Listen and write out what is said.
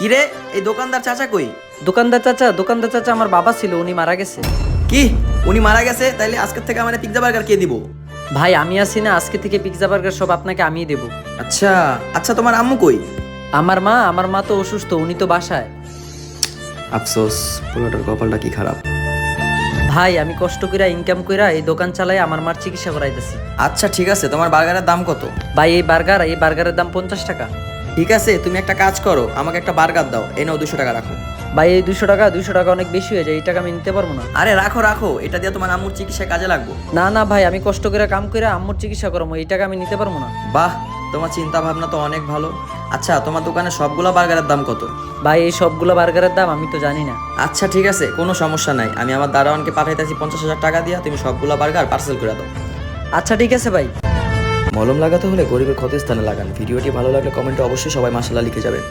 কিরে এই দোকানদার চাচা কই? দোকানদার চাচা দোকানদার চাচা আমার বাবা ছিল উনি মারা গেছে। কি? উনি মারা গেছে? তাইলে আজকের থেকে আমার পিৎজা বার্গার কে দিব? ভাই আমি আছি না আজকে থেকে পিৎজা বার্গার সব আপনাকে আমিই দেবো। আচ্ছা আচ্ছা তোমার আম্মু কই? আমার মা আমার মা তো অসুস্থ উনি তো বাসায়। আফসোস পুরোটার কপালটা কি খারাপ? ভাই আমি কষ্ট কইরা ইনকাম কইরা এই দোকান চালাই আমার মার চিকিৎসা করাইতেছি। আচ্ছা ঠিক আছে তোমার বার্গারের দাম কত? ভাই এই বার্গার এই বার্গারের দাম পঞ্চাশ টাকা। ঠিক আছে তুমি একটা কাজ করো আমাকে একটা বার্গার দাও এই নাও দুশো টাকা রাখো। ভাই এই দুশো টাকা দুশো টাকা অনেক বেশি হয়ে যায় এই টাকা আমি নিতে পারব না। আরে রাখো রাখো এটা দিয়ে তোমার আম্মুর চিকিৎসায় কাজে লাগবো। না না ভাই আমি কষ্ট করে কাম করে আম্মুর চিকিৎসা করব এই টাকা আমি নিতে পারব না। বাহ তোমার চিন্তা ভাবনা তো অনেক ভালো। আচ্ছা তোমার দোকানে সবগুলা বার্গারের দাম কত? ভাই এই সবগুলো বার্গারের দাম আমি তো জানি না। আচ্ছা ঠিক আছে কোনো সমস্যা নাই। আমি আমার দারোয়ানকে পাঠাইতেছি পঞ্চাশ হাজার টাকা দিয়া তুমি সবগুলা বার্গার পার্সেল করে দাও। আচ্ছা ঠিক আছে ভাই। মলম লাগাতে হলে গরিবের ক্ষতিস্থানে লাগান। ভিডিওটি ভালো লাগলে কমেন্টে অবশ্যই সবাই মাসাল্লাহ লিখে যাবেন।